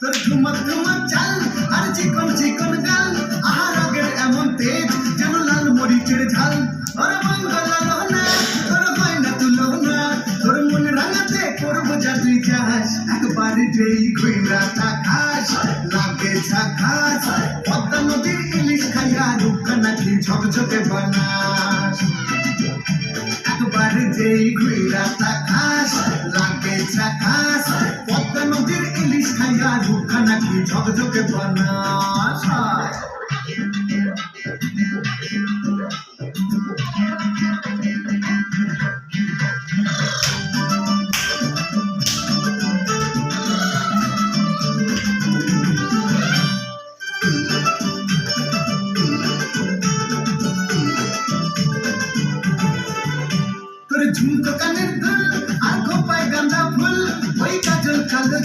তোর ঠুমক ঠুমক চাল আর চিকন চিকন গাল আমার রকের এমন তেজ যেন লাল মরিচের ঝাল। ওর মঙ্গল না তোর গয়না তুলো না। তোর মন রাঙাতে করব যা তুই চাস। একবার যেই ঘুইরা তাকাস লাগে ঝাকাস পদ্মা নদীর ইলিশ খাইয়া রূপখানা কি ঝকঝকে বানাস। একবার যেই ঘুইরা খাইয়া রূপখানা কি ঝকঝকে বানাস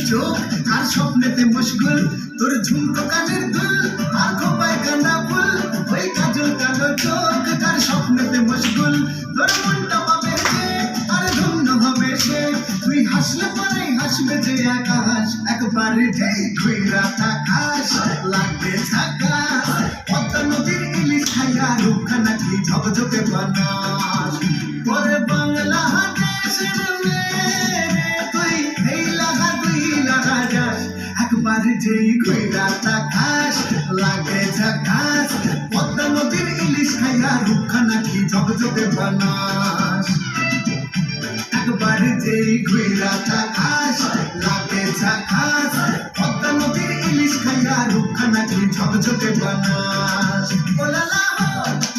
চোখ আর স্বপ্নেতে মশগুল, তোর ঝুমকো কানের দুল, আর খোপায় গাঁদা ফুল, ওই কাজল কালো চোখ আর স্বপ্নেতে মশগুল, তোর মনটা পাবে সে আর ধন্য হবে সে। তুই হাসলে পরে হাসবে যে আকাশ, একবার যেই ঘুইরা তাকাশ, লাগবে ঝাকাশ। পদ্মা নদীর ইলিশ খাইয়া রূপখানা কি ঝকঝকে বানাস? যেই ঘুইরা তাকাস লাগে ঝাকাস পদ্মা নদীর ইলিশ খাইয়া রূপখানা কি ঝকঝকে বানাস? একবার যেই ঘুইরা তাকাস লাগে ঝাকাস পদ্মা নদীর ইলিশ খাইয়া রূপখানা কি ঝকঝকে বানাস? ওলা লা হো!